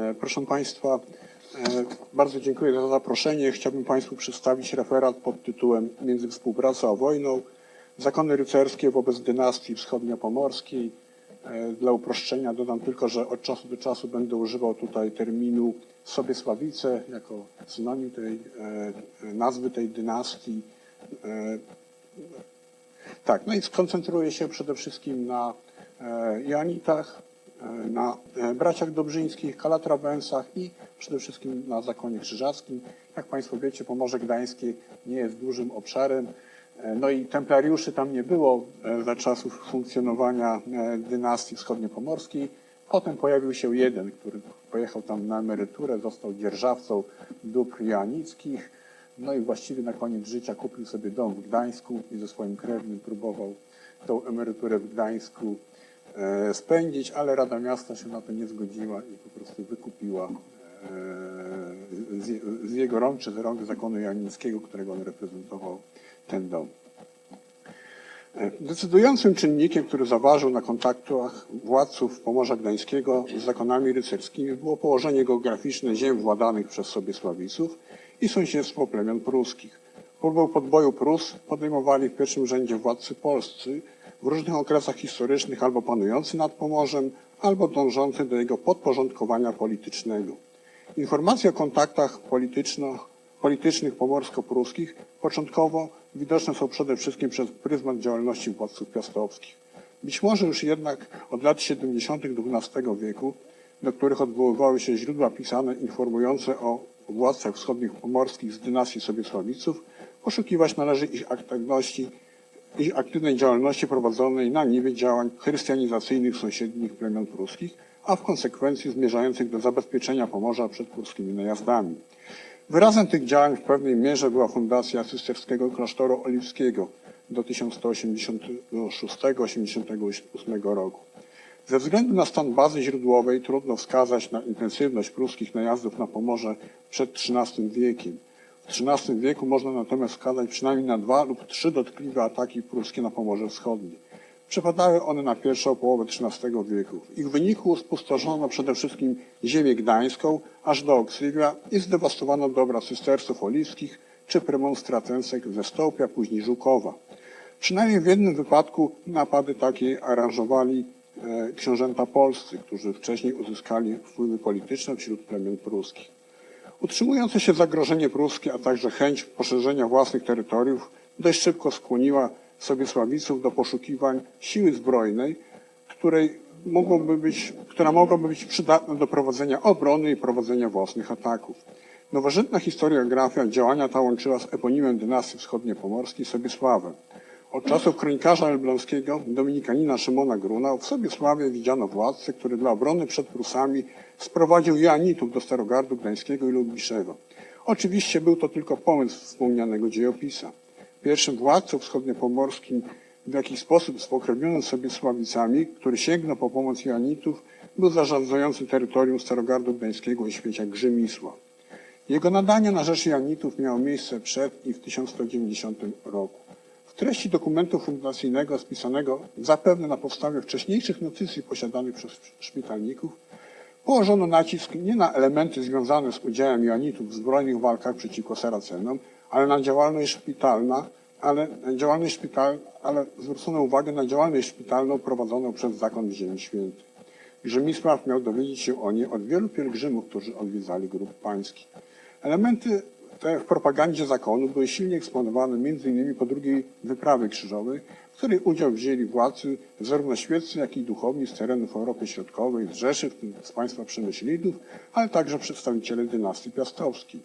E, Proszę Państwa, e, bardzo dziękuję za zaproszenie. Chciałbym Państwu przedstawić referat pod tytułem Między współpracą a wojną. Zakony rycerskie wobec dynastii wschodnio-pomorskiej. E, Dla uproszczenia dodam tylko, że od czasu do czasu będę używał tutaj terminu Sobiesławice jako synonim tej nazwy tej dynastii. Tak, no i skoncentruję się przede wszystkim na Joanitach, e, na e, braciach Dobrzyńskich, Kalatrawensach i przede wszystkim na zakonie krzyżackim. Jak Państwo wiecie, Pomorze Gdańskie nie jest dużym obszarem. E, No i templariuszy tam nie było e, za czasów funkcjonowania e, dynastii wschodniopomorskiej. Potem pojawił się jeden, który pojechał tam na emeryturę, został dzierżawcą dóbr joanickich. No i właściwie na koniec życia kupił sobie dom w Gdańsku i ze swoim krewnym próbował tą emeryturę w Gdańsku e, spędzić, ale Rada Miasta się na to nie zgodziła i po prostu wykupiła e, z, jego rąk czy z rąk zakonu janickiego, którego on reprezentował ten dom. E, Decydującym czynnikiem, który zaważył na kontaktach władców Pomorza Gdańskiego z zakonami rycerskimi było położenie geograficzne ziem władanych przez Sobiesławiców i sąsiedztwo plemion pruskich. Próbę podboju Prus podejmowali w pierwszym rzędzie władcy polscy, w różnych okresach historycznych albo panujący nad Pomorzem, albo dążący do jego podporządkowania politycznego. Informacje o kontaktach politycznych pomorsko-pruskich początkowo widoczne są przede wszystkim przez pryzmat działalności władców piastowskich. Być może już jednak od lat 70. XII wieku, do których odwoływały się źródła pisane informujące o władcach wschodnich pomorskich z dynastii Sobiesławiców, poszukiwać należy ich aktywności, ich aktywnej działalności prowadzonej na niwie działań chrystianizacyjnych sąsiednich plemion pruskich, a w konsekwencji zmierzających do zabezpieczenia Pomorza przed pruskimi najazdami. Wyrazem tych działań w pewnej mierze była fundacja cysterskiego klasztoru oliwskiego do 1186-88 roku. Ze względu na stan bazy źródłowej trudno wskazać na intensywność pruskich najazdów na Pomorze przed XIII wiekiem. W XIII wieku można natomiast wskazać przynajmniej na dwa lub trzy dotkliwe ataki pruskie na Pomorze Wschodnie. Przypadały one na pierwszą połowę XIII wieku. W ich wyniku spustoszono przede wszystkim ziemię gdańską aż do Oksywia i zdewastowano dobra cystersów oliwskich czy premonstratensek ze Stołpia, później Żukowa. Przynajmniej w jednym wypadku napady takie aranżowali e, książęta polscy, którzy wcześniej uzyskali wpływy polityczne wśród plemion pruskich. Utrzymujące się zagrożenie pruskie, a także chęć poszerzenia własnych terytoriów dość szybko skłoniła Sobiesławiców do poszukiwań siły zbrojnej, której mogłoby być, która mogłaby być przydatna do prowadzenia obrony i prowadzenia własnych ataków. Nowożytna historiografia działania ta łączyła z eponimem dynastii wschodniopomorskiej Sobiesławem. Od czasów kronikarza elbląskiego, dominikanina Szymona Gruna, w Sobiesławie widziano władcę, który dla obrony przed Prusami sprowadził Joanitów do Starogardu Gdańskiego i Lubiszewa. Oczywiście był to tylko pomysł wspomnianego dziejopisa. Pierwszym władcą wschodniopomorskim, w jakiś sposób spokrewnionym sobie Sławicami, który sięgnął po pomoc Joanitów, był zarządzający terytorium Starogardu Gdańskiego i świecia Grzymisła. Jego nadanie na rzecz Janitów miało miejsce przed i w 1190 roku. Treści dokumentu fundacyjnego spisanego zapewne na podstawie wcześniejszych notycji posiadanych przez szpitalników położono nacisk nie na elementy związane z udziałem Janitów w zbrojnych walkach przeciwko Saracenom, ale na działalność szpitalna, ale działalność szpital, ale zwrócono uwagę na działalność szpitalną prowadzoną przez zakon Ziemi Świętej. Grzymisław miał dowiedzieć się o niej od wielu pielgrzymów, którzy odwiedzali grup pański. Elementy te w propagandzie zakonu były silnie eksponowane m.in. po drugiej wyprawy krzyżowej, w której udział wzięli władcy zarówno świeccy, jak i duchowni z terenów Europy Środkowej, z Rzeszy, w tym z państwa Przemyślidów, ale także przedstawiciele dynastii piastowskiej.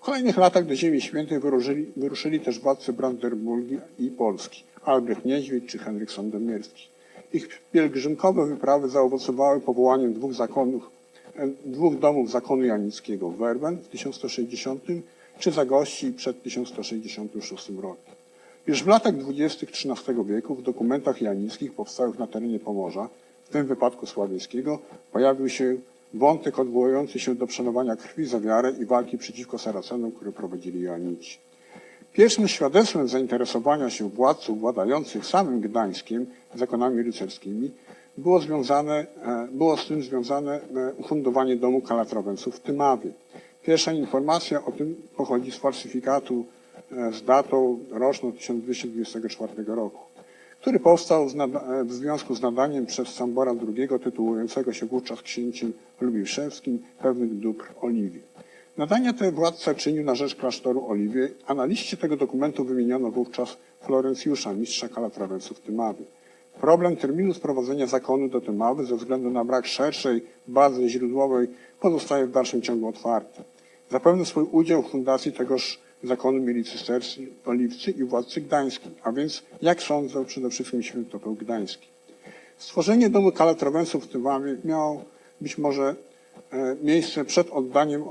W kolejnych latach do Ziemi Świętej wyruszyli, wyruszyli też władcy Brandenburgii i Polski, Albrecht Niedźwiedź czy Henryk Sandomierski. Ich pielgrzymkowe wyprawy zaowocowały powołaniem dwóch zakonów, e, dwóch domów zakonu janickiego w Werben w 1160 czy Zagości przed 1166 rokiem. Już w latach dwudziestych XIII wieku w dokumentach janickich powstałych na terenie Pomorza, w tym wypadku sławieckiego, pojawił się wątek odwołujący się do przenowania krwi za wiarę i walki przeciwko Saracenom, które prowadzili Joanici. Pierwszym świadectwem zainteresowania się władców władających samym Gdańskiem zakonami rycerskimi było, związane, e, było z tym związane e, ufundowanie domu Kalatrowenców w Tymawie. Pierwsza informacja o tym pochodzi z falsyfikatu e, z datą roczną 1224 roku, który powstał e, w związku z nadaniem przez Sambora II tytułującego się wówczas księciem lubiszewskim pewnych dóbr Oliwii. Nadania te władca czynił na rzecz klasztoru Oliwie, a na liście tego dokumentu wymieniono wówczas Florencjusza, mistrza w Tymawie. Problem terminu sprowadzenia zakonu do Tymawy ze względu na brak szerszej bazy źródłowej pozostaje w dalszym ciągu otwarty. Zapewne swój udział w fundacji tegoż zakonu mieli cysterscy, oliwcy i władcy gdański, a więc, jak sądzę, przede wszystkim świętopeł gdański. Stworzenie domu Kalatrawenców w Tymawie miało być może e, miejsce przed oddaniem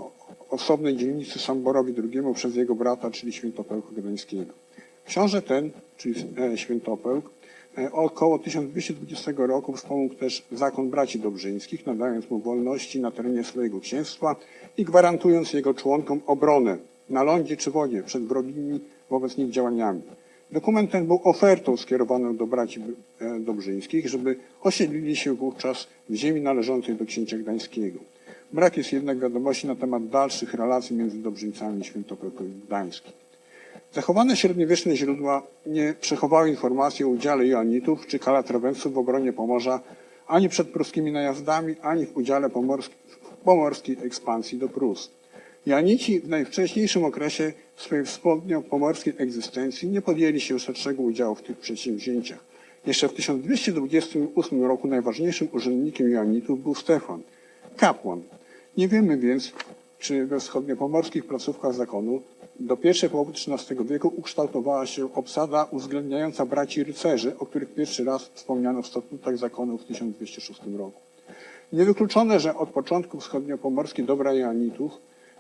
osobnej dzielnicy Samborowi II przez jego brata, czyli świętopełka gdańskiego. Książę ten, czyli e, świętopełk, około 1220 roku wspomógł też zakon braci dobrzyńskich, nadając mu wolności na terenie swojego księstwa i gwarantując jego członkom obronę na lądzie czy wodzie przed wrogimi wobec nich działaniami. Dokument ten był ofertą skierowaną do braci e, dobrzyńskich, żeby osiedlili się wówczas w ziemi należącej do księcia gdańskiego. Brak jest jednak wiadomości na temat dalszych relacji między Dobrzyńcami i Świętopełkiem Gdańskim. Zachowane średniowieczne źródła nie przechowały informacji o udziale Joannitów czy Kalatrawenców w obronie Pomorza ani przed pruskimi najazdami, ani w udziale pomorskiej ekspansji do Prus. Joannici w najwcześniejszym okresie swojej wschodnio-pomorskiej egzystencji nie podjęli się szerszego udziału w tych przedsięwzięciach. Jeszcze w 1228 roku najważniejszym urzędnikiem Joannitów był Stefan, kapłan. Nie wiemy więc, czy we wschodniopomorskich placówkach zakonu do pierwszej połowy XIII wieku ukształtowała się obsada uwzględniająca braci rycerzy, o których pierwszy raz wspomniano w statutach zakonu w 1206 roku. Niewykluczone, że od początku wschodniopomorskiej dobra Joannitów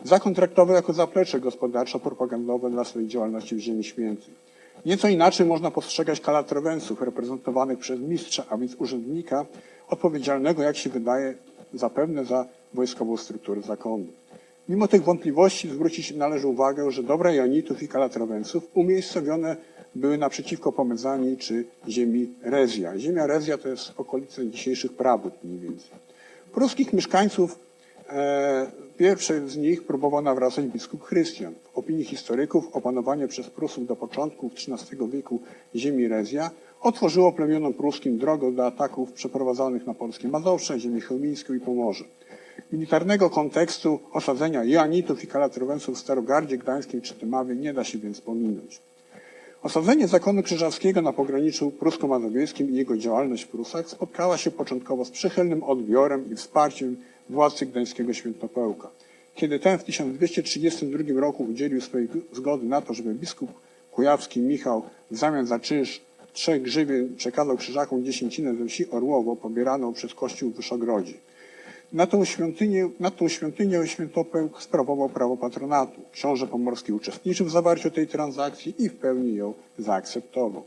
zakon traktował jako zaplecze gospodarczo-propagandowe dla swojej działalności w Ziemi Świętej. Nieco inaczej można postrzegać kalatrowenców reprezentowanych przez mistrza, a więc urzędnika odpowiedzialnego, jak się wydaje, zapewne za wojskową strukturę zakonu. Mimo tych wątpliwości zwrócić należy uwagę, że dobra Jonitów i Kalatrowenców umiejscowione były naprzeciwko Pomezanii czy ziemi Rezja. Ziemia Rezja to jest okolice dzisiejszych Prabót mniej więcej. Pruskich mieszkańców e, pierwszy z nich próbował nawracać biskup Chrystian. W opinii historyków opanowanie przez Prusów do początków XIII wieku ziemi Rezja otworzyło plemionom pruskim drogę do ataków przeprowadzanych na polskie Mazowsze, ziemię chełmińską i Pomorze. Militarnego kontekstu osadzenia Joannitów i Kalatrowenców w Starogardzie Gdańskim czy Tymawie nie da się więc pominąć. Osadzenie zakonu krzyżackiego na pograniczu prusko-mazowieckim i jego działalność w Prusach spotkała się początkowo z przychylnym odbiorem i wsparciem władcy gdańskiego świętopełka. Kiedy ten w 1232 roku udzielił swojej zgody na to, żeby biskup kujawski Michał w zamian za czynsz trzech grzywien przekazał krzyżakom dziesięcinę ze wsi Orłowo pobieraną przez kościół w Wyszogrodzie. Na tą świątynię, nad tą świątynią świętopełk sprawował prawo patronatu. Książę Pomorski uczestniczył w zawarciu tej transakcji i w pełni ją zaakceptował.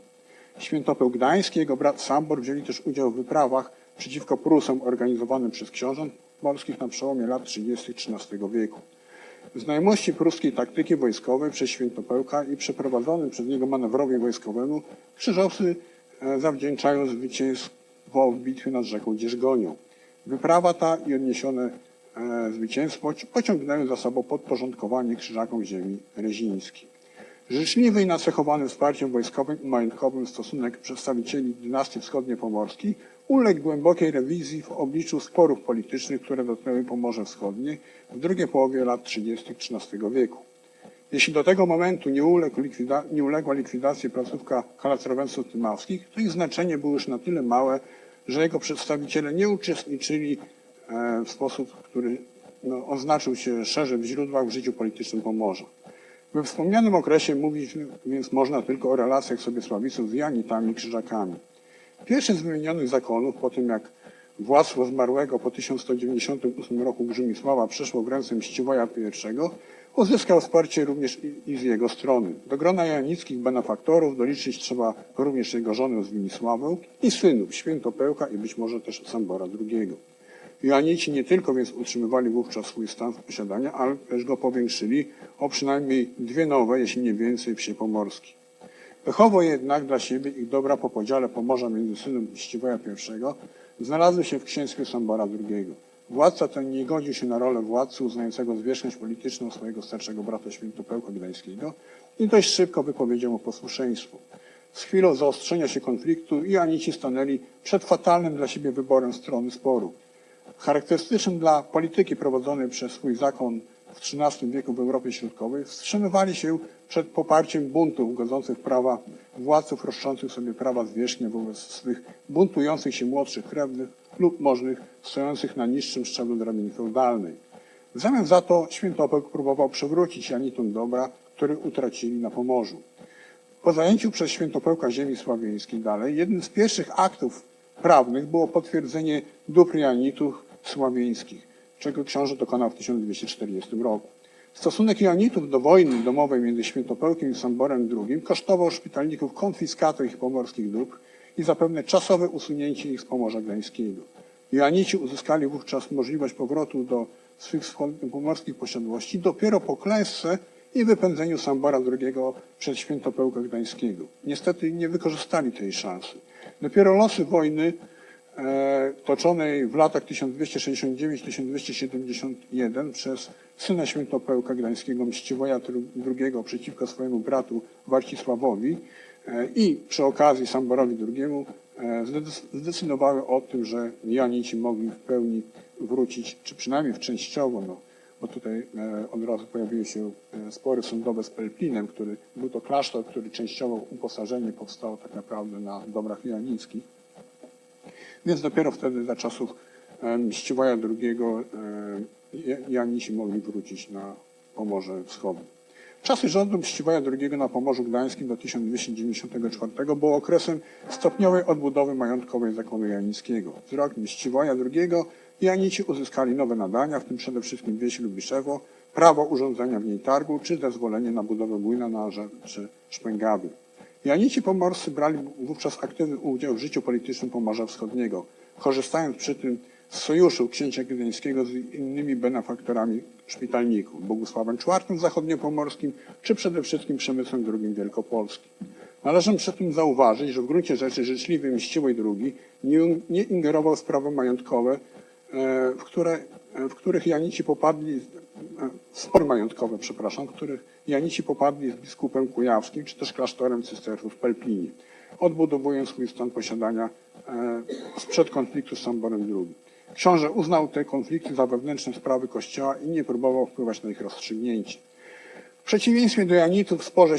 Świętopełk Gdański jego brat Sambor wzięli też udział w wyprawach przeciwko Prusom organizowanym przez książąt morskich na przełomie lat 30. XIII wieku. Znajomości pruskiej taktyki wojskowej przez Świętopełka i przeprowadzonym przez niego manewrowi wojskowemu krzyżowcy e, zawdzięczają zwycięstwo w bitwie nad rzeką Dziergonią. Wyprawa ta i odniesione e, zwycięstwo ci- pociągnęły za sobą podporządkowanie krzyżakom ziemi rezińskiej. Życzliwy i nacechowany wsparciem wojskowym i majątkowym stosunek przedstawicieli dynastii wschodnio-pomorskiej uległ głębokiej rewizji w obliczu sporów politycznych, które dotknęły Pomorze Wschodnie w drugiej połowie lat 30. XIII wieku. Jeśli do tego momentu nie, uległ likwida- nie uległa likwidacji placówka Kalatrowenców Tymawskich, to ich znaczenie było już na tyle małe, że jego przedstawiciele nie uczestniczyli e, w sposób, który no, oznaczył się szerzej w źródłach w życiu politycznym Pomorza. We wspomnianym okresie mówić więc można tylko o relacjach Sobiesławiców z Janitami Krzyżakami. Pierwszy z wymienionych zakonów, po tym jak władztwo zmarłego po 1198 roku Grzymisława przeszło w ręce Mściwoja I, uzyskał wsparcie również i, z jego strony. Do grona janickich benefaktorów doliczyć trzeba również jego żonę Zwinisławę i synów Świętopełka i być może też Sambora II. Joanici nie tylko więc utrzymywali wówczas swój stan posiadania, ale też go powiększyli o przynajmniej dwie nowe, jeśli nie więcej, wsie pomorskie. Pechowo jednak dla siebie ich dobra po podziale Pomorza między synem Mściwoja I znalazły się w księstwie Sambora II. Władca ten nie godził się na rolę władcy uznającego zwierzchność polityczną swojego starszego brata Świętopełka Gdańskiego i dość szybko wypowiedział mu posłuszeństwo. Z chwilą zaostrzenia się konfliktu Joanici stanęli przed fatalnym dla siebie wyborem strony sporu. Charakterystycznym dla polityki prowadzonej przez swój zakon w XIII wieku w Europie Środkowej wstrzymywali się przed poparciem buntów godzących prawa władców roszczących sobie prawa zwierzchnie wobec swych buntujących się młodszych krewnych lub możnych stojących na niższym szczeblu drabiny feudalnej. W zamian za to Świętopełk próbował przywrócić Janitom dobra, które utracili na Pomorzu. Po zajęciu przez Świętopełka ziemi sławiańskiej dalej, jednym z pierwszych aktów prawnych było potwierdzenie dóbr Janitów sławieńskich, czego książę dokonał w 1240 roku. Stosunek Janitów do wojny domowej między Świętopełkiem i Samborem II kosztował szpitalników konfiskatę ich pomorskich dóbr i zapewne czasowe usunięcie ich z Pomorza Gdańskiego. Joanici uzyskali wówczas możliwość powrotu do swych pomorskich posiadłości dopiero po klęsce i wypędzeniu Sambora II przed Świętopełka Gdańskiego. Niestety nie wykorzystali tej szansy. Dopiero losy wojny toczonej w latach 1269-1271 przez syna Świętopełka Gdańskiego Mściwoja II przeciwko swojemu bratu Warcisławowi e, i przy okazji Samborowi II e, zdecy- zdecydowały o tym, że Janici mogli w pełni wrócić, czy przynajmniej częściowo, no, bo tutaj e, od razu pojawiły się e, spory sądowe z Pelplinem, który był to klasztor, który częściowo uposażenie powstało tak naprawdę na dobrach janickich. Więc dopiero wtedy za czasów Mściwoja II Ja- Janisi mogli wrócić na Pomorze Wschodnie. Czasy rządu Mściwoja II na Pomorzu Gdańskim do 1294 było okresem stopniowej odbudowy majątkowej zakonu janickiego. Z rok Mściwoja II Janici uzyskali nowe nadania, w tym przede wszystkim wieś Lubiszewo, prawo urządzenia w niej targu czy zezwolenie na budowę młyna na rzeczy Szpęgawy. Janici pomorscy brali wówczas aktywny udział w życiu politycznym Pomorza Wschodniego, korzystając przy tym z sojuszu księcia gdańskiego z innymi benefaktorami szpitalników, Bogusławem IV zachodniopomorskim, czy przede wszystkim Przemysłem II Wielkopolskim. Należy przy tym zauważyć, że w gruncie rzeczy życzliwy Mściłej II nie, nie ingerował w sprawy majątkowe, e, w, które, w których Janici popadli, e, spory majątkowe, przepraszam, w których Janici popadli z biskupem kujawskim, czy też klasztorem cysterców w Pelplinie, odbudowując swój stan posiadania e, sprzed konfliktu z Samborem II. Książę uznał te konflikty za wewnętrzne sprawy Kościoła i nie próbował wpływać na ich rozstrzygnięcie. W przeciwieństwie do Janitów w sporze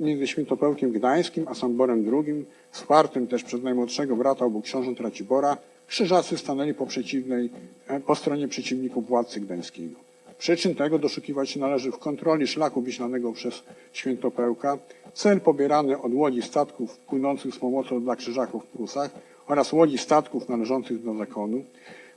między Świętopełkiem Gdańskim a Samborem II, wspartym też przez najmłodszego brata obu książąt Racibora, krzyżacy stanęli po, przeciwnej, e, po stronie przeciwników władcy gdańskiego. Przyczyn tego doszukiwać się należy w kontroli szlaku wiślanego przez Świętopełka, cel pobierany od łodzi statków płynących z pomocą dla krzyżaków w Prusach oraz łodzi statków należących do zakonu,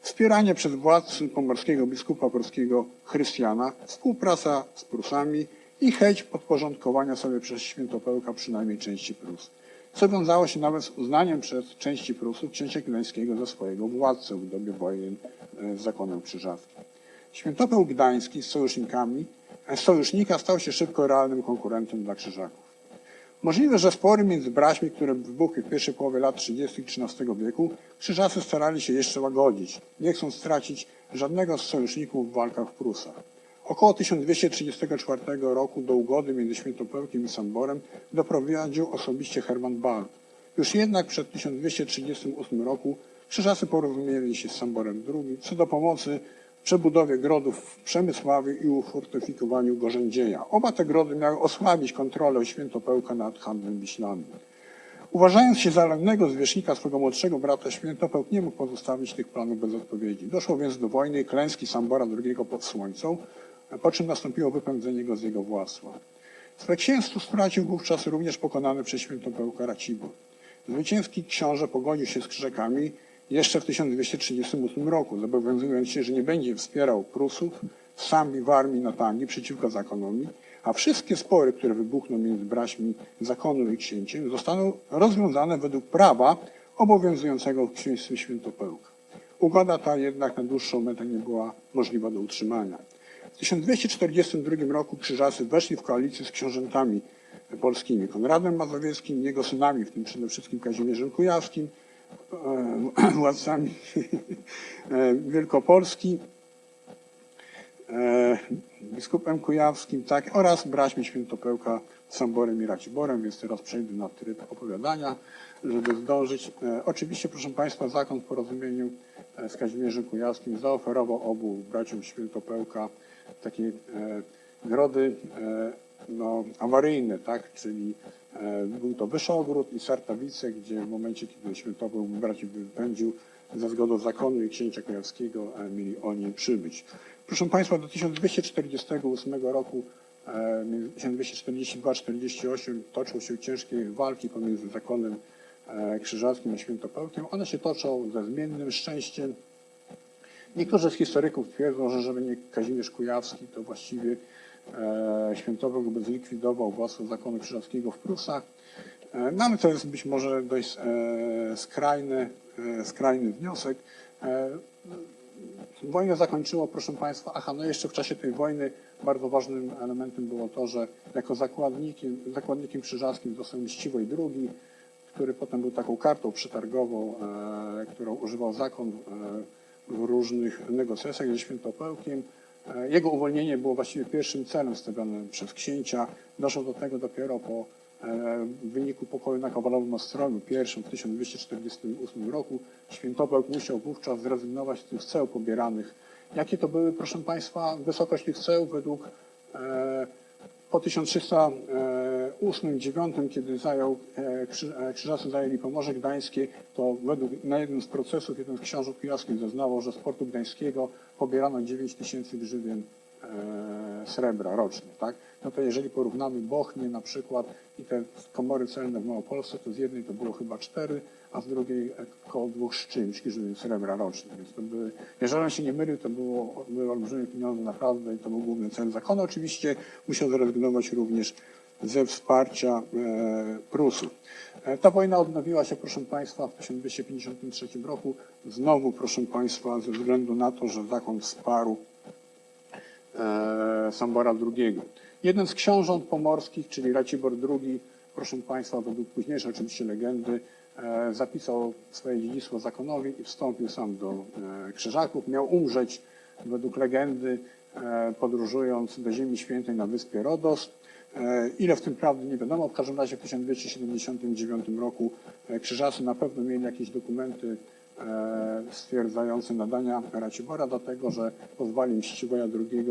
wspieranie przez władcy pomorskiego biskupa polskiego Chrystiana, współpraca z Prusami i chęć podporządkowania sobie przez Świętopełka przynajmniej części Prus, co wiązało się nawet z uznaniem przez części Prusów księcia gdańskiego za swojego władcę w dobie wojen e, z zakonem krzyżackim. Świętopełk Gdański z sojusznikami, e, z sojusznika stał się szybko realnym konkurentem dla krzyżaków. Możliwe, że spory między braćmi, które wybuchły w pierwszej połowie lat 30. XIII wieku, krzyżacy starali się jeszcze łagodzić, nie chcąc stracić żadnego z sojuszników w walkach w Prusach. Około 1234 roku do ugody między Świętopełkiem i Samborem doprowadził osobiście Hermann Bald. Już jednak przed 1238 roku krzyżacy porozumieli się z Samborem II co do pomocy w przebudowie grodów w Przemysławiu i ufortyfikowaniu Gorzędzieja. Oba te grody miały osłabić kontrolę Świętopełka nad handlem wiślanym. Uważając się za zwierzchnika swego młodszego brata, Świętopełk nie mógł pozostawić tych planów bez odpowiedzi. Doszło więc do wojny i klęski Sambora II pod Słońcą, po czym nastąpiło wypędzenie go z jego. Swe księstwo stracił wówczas również pokonany przez Świętopełka Racibor. Zwycięski książę pogodził się z Krzykami jeszcze w 1238 roku, zobowiązując się, że nie będzie wspierał Prusów w Sambi, Warmii, Natangi przeciwko zakonowi, a wszystkie spory, które wybuchną między braćmi zakonu i księciem, zostaną rozwiązane według prawa obowiązującego w księstwie Świętopełka. Ugoda ta jednak na dłuższą metę nie była możliwa do utrzymania. W 1242 roku krzyżacy weszli w koalicję z książętami polskimi, Konradem Mazowieckim, jego synami, w tym przede wszystkim Kazimierzem Kujawskim, e, władcami e, Wielkopolski, e, biskupem kujawskim, tak, oraz braćmi Świętopełka Samborem i Raciborem, więc teraz przejdę na tryb opowiadania, żeby zdążyć. Oczywiście, proszę Państwa, zakon w porozumieniu z Kazimierzem Kujawskim zaoferował obu braciom Świętopełka takie e, grody e, no, awaryjne, tak, czyli e, był to Wyszogród i Sartawice, gdzie w momencie, kiedy Świętopełk braci wypędził za zgodą zakonu i księcia kujawskiego, e, mieli oni przybyć. Proszę Państwa, do 1248 roku, e, między 1242-48 toczą się ciężkie walki pomiędzy zakonem krzyżackim i świętopełkiem. One się toczą ze zmiennym szczęściem. Niektórzy z historyków twierdzą, że żeby nie Kazimierz Kujawski, to właściwie e, Świętopełk by zlikwidował władztwo zakonu krzyżackiego w Prusach. E, no ale to jest być może dość e, skrajny, e, skrajny wniosek. E, Wojnę zakończyło, proszę Państwa, aha, no jeszcze w czasie tej wojny bardzo ważnym elementem było to, że jako zakładnikiem, zakładnikiem krzyżackim został Mściwoj II, który potem był taką kartą przetargową, e, którą używał zakon e, w różnych negocjacjach ze Świętopełkiem. E, Jego uwolnienie było właściwie pierwszym celem stawionym przez księcia. Doszło do tego dopiero po e, wyniku pokoju na Kowalowym Ostrowiu, pierwszym w 1248 roku. Świętopełk musiał wówczas zrezygnować z tych ceł pobieranych. Jakie to były, proszę Państwa, wysokość tych ceł według e, po 1608-9, kiedy zajął, e, e, Krzyżacy zajęli Pomorze Gdańskie, to według, na jednym z procesów jeden z książąt kujawskich zeznawał, że z portu gdańskiego pobierano 9 tysięcy grzywien e, srebra rocznie. Tak? No to jeżeli porównamy Bochnię na przykład i te komory celne w Małopolsce, to z jednej to było chyba 4, a z drugiej około dwóch z czymś srebra rocznie. Więc to były, jeżeli on się nie mylił, to było, były olbrzymie pieniądze naprawdę i to był główny cel zakonu. Oczywiście musiał zrezygnować również ze wsparcia e, Prusów. E, Ta wojna odnowiła się, proszę Państwa, w 1253 roku. Znowu, proszę Państwa, ze względu na to, że zakon wsparł e, Sambora II. Jeden z książąt pomorskich, czyli Racibor II, proszę Państwa, według późniejszej oczywiście legendy, zapisał swoje dziedzictwo zakonowi i wstąpił sam do Krzyżaków. Miał umrzeć, według legendy, podróżując do Ziemi Świętej na wyspie Rodos. E, Ile w tym prawdy nie wiadomo. W każdym razie w 1279 roku e, Krzyżacy na pewno mieli jakieś dokumenty e, stwierdzające nadania Racibora do tego, że pozwali Mściwoja II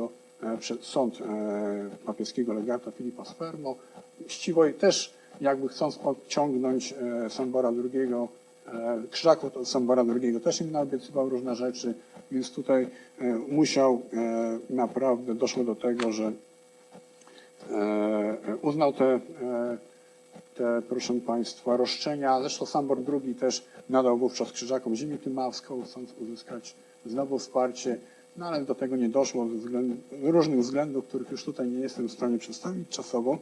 przed sąd papieskiego legata Filipa Sfermo. Mściwoj też jakby chcąc odciągnąć e, Sambora II, Krzyżaków Sambora II też im naobiecywał różne rzeczy, więc tutaj musiał naprawdę, doszło do tego, że uznał te, e, te, proszę Państwa, roszczenia. Zresztą Sambor II też nadał wówczas Krzyżakom ziemię tymawską, chcąc uzyskać znowu wsparcie, no ale do tego nie doszło ze względu, różnych względów, których już tutaj nie jestem w stanie przedstawić czasowo.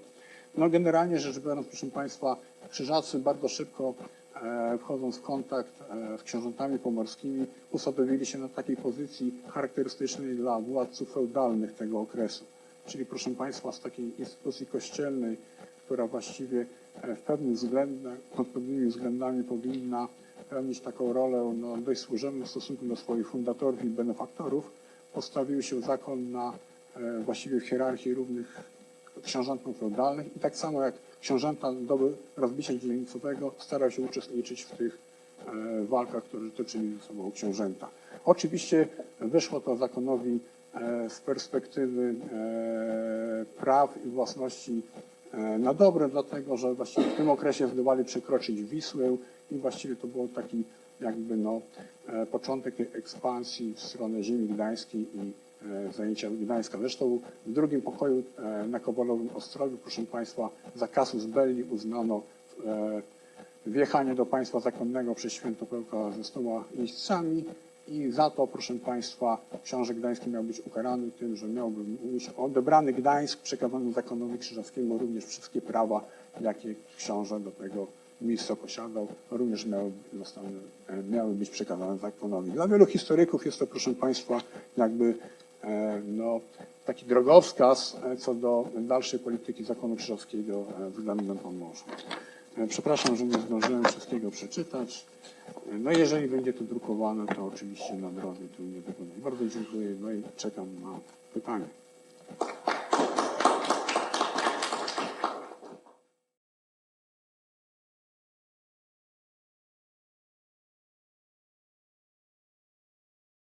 No generalnie rzecz biorąc, proszę Państwa, Krzyżacy bardzo szybko e, wchodząc w kontakt e, z książętami pomorskimi, usadowili się na takiej pozycji charakterystycznej dla władców feudalnych tego okresu. Czyli proszę Państwa, z takiej instytucji kościelnej, która właściwie e, w pewnych względach, pod pewnymi względami powinna pełnić taką rolę no, dość służebną w stosunku do swoich fundatorów i benefaktorów, postawił się zakon na e, właściwie w hierarchii równych książętom feudalnych i tak samo jak książęta doby rozbicia dzielnicowego starał się uczestniczyć w tych e, walkach, które toczyli ze sobą książęta. Oczywiście wyszło to zakonowi z perspektywy e, praw i własności e, na dobre, dlatego że właściwie w tym okresie zdołali przekroczyć Wisłę i właściwie to był taki jakby no, e, początek ekspansji w stronę ziemi gdańskiej i e, zajęcia Gdańska. Zresztą w drugim pokoju e, na Kowalowym Ostrowiu, proszę Państwa, za kasus belli uznano e, wjechanie do państwa zakonnego przez Świętopełka ze stoma jeźdźcami i za to, proszę Państwa, książę gdański miał być ukarany tym, że miałby mieć odebrany Gdańsk, przekazany zakonowi krzyżackiemu również wszystkie prawa, jakie książę do tego miejsca posiadał, również miały, zostały, miały być przekazane zakonowi. Dla wielu historyków jest to, proszę Państwa, jakby e, no, taki drogowskaz e, co do dalszej polityki zakonu krzyżackiego e, względem Pomorza. E, Przepraszam, że nie zdążyłem wszystkiego przeczytać. E, No jeżeli będzie to drukowane, to oczywiście na drodze tu nie wykonam. Bardzo dziękuję, no i czekam na pytanie.